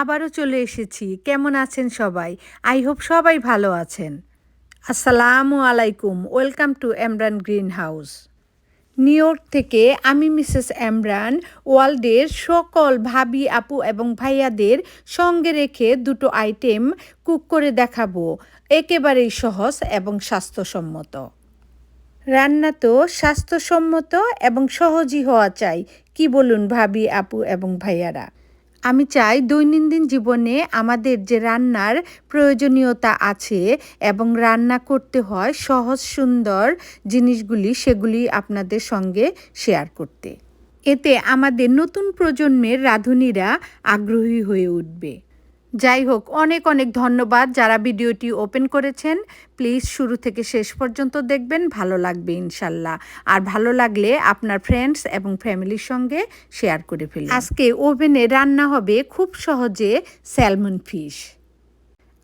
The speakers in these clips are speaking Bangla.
আবারও চলে এসেছি। কেমন আছেন সবাই? আই হোপ সবাই ভালো আছেন। আসসালামু আলাইকুম। Welcome to Emran green house New York থেকে আমি মিসেস এমরান ওয়ার্ল্ডের সকল ভাবি, আপু এবং ভাইয়াদের সঙ্গে রেখে দুটো আইটেম কুক করে দেখাবো। একেবারেই সহজ এবং স্বাস্থ্যসম্মত। রান্না তো স্বাস্থ্যসম্মত এবং সহজই হওয়া চাই, কি বলুন ভাবি, আপু এবং ভাইয়ারা? আমি চাই দৈনন্দিন জীবনে আমাদের যে রান্নার প্রয়োজনীয়তা আছে এবং রান্না করতে হয় সহজ, সুন্দর জিনিসগুলি, সেগুলি আপনাদের সঙ্গে শেয়ার করতে। এতে আমাদের নতুন প্রজন্মের রাঁধুনিরা আগ্রহী হয়ে উঠবে। যাই হোক, অনেক অনেক ধন্যবাদ যারা ভিডিওটি ওপেন করেছেন। প্লিজ শুরু থেকে শেষ পর্যন্ত দেখবেন, ভালো লাগবে ইনশাল্লাহ। আর ভালো লাগলে আপনার ফ্রেন্ডস এবং ফ্যামিলির সঙ্গে শেয়ার করে ফেলুন। আজকে ওভেনে রান্না হবে খুব সহজে স্যালমন ফিশ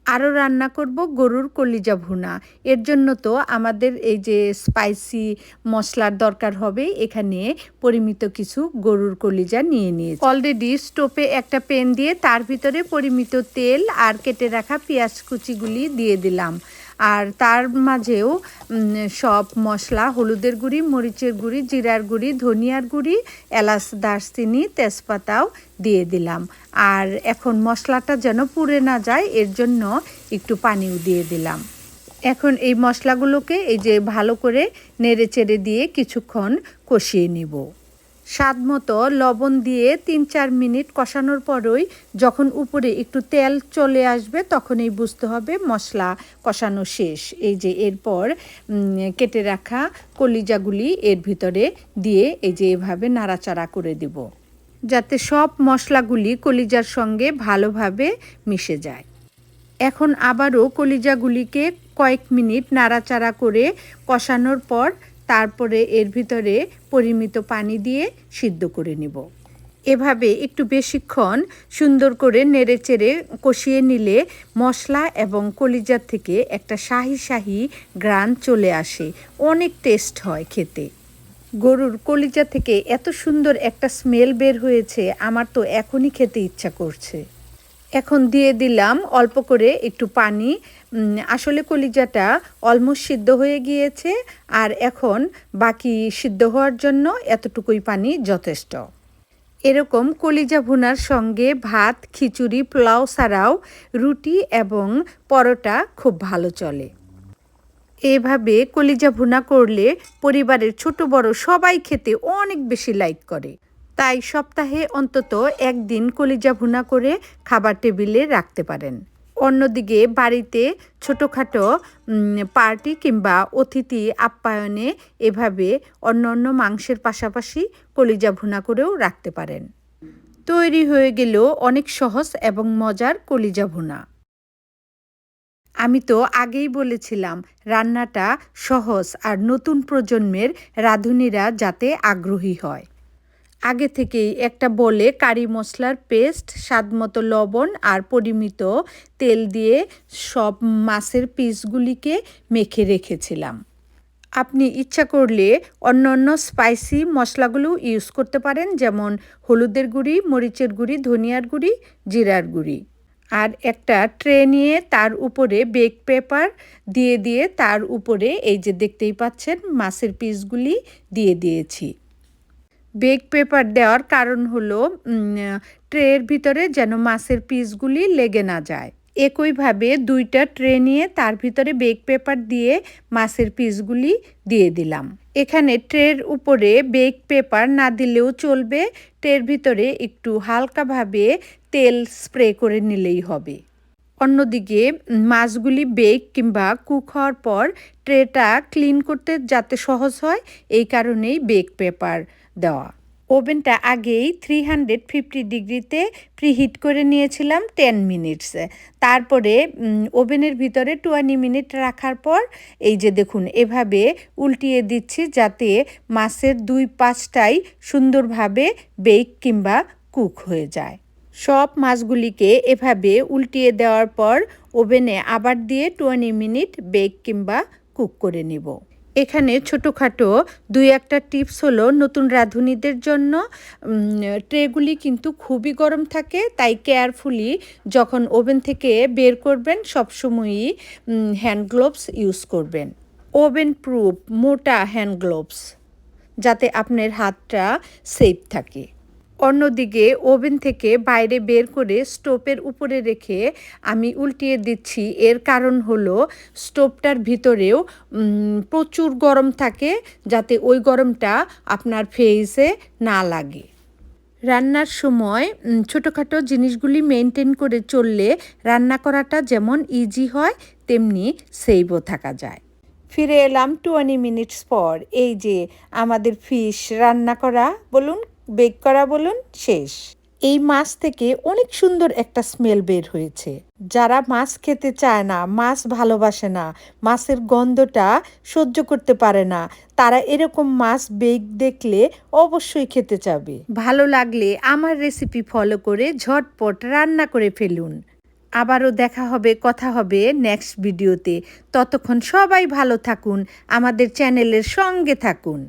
আরও রান্না করব গরুর কলিজা ভুনা। এর জন্য তো আমাদের এই যে স্পাইসি মশলার দরকার হবে, এখানে পরিমিত কিছু গরুর কলিজা নিয়ে নিয়ে অলরেডি স্টোভে একটা পেন দিয়ে তার ভিতরে পরিমিত তেল আর কেটে রাখা পেঁয়াজ কুচিগুলি দিয়ে দিলাম। আর তার মাঝেও সব মশলা, হলুদের গুঁড়ি, মরিচের গুঁড়ি, জিরার গুঁড়ি, ধনিয়ার গুঁড়ি, এলাচ, দারচিনি, তেজপাতাও দিয়ে দিলাম। আর এখন মশলাটা যেন পুড়ে না যায়, এর জন্য একটু পানিও দিয়ে দিলাম। এখন এই মশলাগুলোকে এই যে ভালো করে নেড়ে চেড়ে দিয়ে কিছুক্ষণ কষিয়ে নিব। স্বাদ মতো লবণ দিয়ে তিন চার মিনিট কষানোর পরই যখন উপরে একটু তেল চলে আসবে তখনই বুঝতে হবে মশলা কষানো শেষ। এই যে এরপর কেটে রাখা কলিজাগুলি এর ভিতরে দিয়ে এই যে এভাবে নাড়াচাড়া করে দিব। যাতে সব মশলাগুলি কলিজার সঙ্গে ভালোভাবে মিশে যায়। এখন আবারও কলিজাগুলিকে কয়েক মিনিট নাড়াচাড়া করে কষানোর পর তারপরে এর ভিতরে পরিমিত পানি দিয়ে সিদ্ধ করে নিব। এভাবে একটু বেশিক্ষণ সুন্দর করে নেড়ে চেড়ে কষিয়ে নিলে মশলা এবং কলিজার থেকে একটা শাহি শাহি গ্রান চলে আসে, অনেক টেস্ট হয় খেতে। গরুর কলিজা থেকে এত সুন্দর একটা স্মেল বের হয়েছে, আমার তো এখনই খেতে ইচ্ছা করছে। এখন দিয়ে দিলাম অল্প করে একটু পানি। আসলে কলিজাটা অলমোস্ট সিদ্ধ হয়ে গিয়েছে আর এখন বাকি সিদ্ধ হওয়ার জন্য এতটুকুই পানি যথেষ্ট। এরকম কলিজা ভুনার সঙ্গে ভাত, খিচুড়ি, পোলাও ছাড়াও রুটি এবং পরোটা খুব ভালো চলে। এভাবে কলিজা ভুনা করলে পরিবারের ছোট বড় সবাই খেতে অনেক বেশি লাইক করে। তাই সপ্তাহে অন্তত একদিন কলিজা ভুনা করে খাবার টেবিলে রাখতে পারেন। অন্যদিকে বাড়িতে ছোটোখাটো পার্টি কিংবা অতিথি আপ্যায়নে এভাবে অন্য অন্য মাংসের পাশাপাশি কলিজা ভুনা করেও রাখতে পারেন। তৈরি হয়ে গেল অনেক সহজ এবং মজার কলিজা ভুনা। আমি তো আগেই বলেছিলাম, রান্নাটা সহজ আর নতুন প্রজন্মের রাঁধুনিরা যাতে আগ্রহী হয়। আগে থেকেই একটা বলে কারি মশলার পেস্ট স্বাদমতো লবণ আর পরিমিত তেল দিয়ে সব মাছের পিসগুলিকে মেখে রেখেছিলাম। আপনি ইচ্ছা করলে অন্য অন্য স্পাইসি মশলাগুলো ইউজ করতে পারেন, যেমন হলুদের গুঁড়ি, মরিচের গুঁড়ি, ধনিয়ার গুঁড়ি, জিরার গুঁড়ি। আর একটা ট্রে নিয়ে তার উপরে বেক পেপার দিয়ে দিয়ে তার উপরে এই যে দেখতেই পাচ্ছেন, মাছের পিসগুলি দিয়ে দিয়েছি। বেক পেপার দেওয়ার কারণ হলো ট্রের ভিতরে যেন মাছের পিসগুলি লেগে না যায়। একইভাবে দুইটা ট্রে নিয়ে তার ভিতরে বেক পেপার দিয়ে মাছের পিসগুলি দিয়ে দিলাম। এখানে ট্রের উপরে বেক পেপার না দিলেও চলবে ট্রের ভিতরে একটু হালকাভাবে তেল স্প্রে করে নিলেই হবে। অন্যদিকে, মাছগুলি বেক কিংবা কুক হওয়ার পর ট্রেটা ক্লিন করতে যাতে সহজ হয়, এই কারণেই বেক পেপার দেওয়া। ওভেনটা আগেই থ্রি হান্ড্রেড ফিফটি ডিগ্রিতে প্রিহিট করে নিয়েছিলাম টেন মিনিটসে তারপরে ওভেনের ভিতরে টোয়েন্টি মিনিট রাখার পর, এই যে দেখুন, এভাবে উল্টিয়ে দিচ্ছি যাতে মাছের দুই পাঁচটাই সুন্দরভাবে বেক কিংবা কুক হয়ে যায়। সব মাছগুলিকে এভাবে উল্টিয়ে দেওয়ার পর ওভেনে আবার দিয়ে টোয়েন্টি মিনিট বেক কিংবা কুক করে নেব। এখানে ছোটোখাটো দুই একটা টিপস হলো নতুন রাঁধুনিদের জন্য। ট্রেগুলি কিন্তু খুবই গরম থাকে, তাই কেয়ারফুলি যখন ওভেন থেকে বের করবেন সবসময়ই হ্যান্ড গ্লোভস ইউজ করবেন। ওভেন প্রুফ মোটা হ্যান্ড গ্লোভস, যাতে আপনার হাতটা সেফ থাকে। অন্যদিকে ওভেন থেকে বাইরে বের করে স্টোভের উপরে রেখে আমি উল্টিয়ে দিচ্ছি। এর কারণ হলো স্টোভটার ভিতরেও প্রচুর গরম থাকে যাতে ওই গরমটা আপনার ফেসে না লাগে। রান্নার সময় ছোটোখাটো জিনিসগুলি মেনটেন করে চললে রান্না করাটা যেমন ইজি হয়, তেমনি সেভও থাকা যায়। ফিরে এলাম টোয়েন্টি মিনিটস পর। এই যে আমাদের ফিশ রান্না করা, বলুন বেক করা বলুন, শেষ। এই মাছ থেকে অনেক সুন্দর একটা স্মেল বের হয়েছে। যারা মাছ খেতে চায় না, মাছ ভালোবাসে না, মাছের গন্ধটা সহ্য করতে পারে না, তারা এরকম মাছ বেক দেখলে অবশ্যই খেতে চাবে। ভালো লাগলে আমার রেসিপি ফলো করে ঝটপট রান্না করে ফেলুন। আবারও দেখা হবে, কথা হবে নেক্সট ভিডিওতে ততক্ষণ সবাই ভালো থাকুন, আমাদের চ্যানেলের সঙ্গে থাকুন।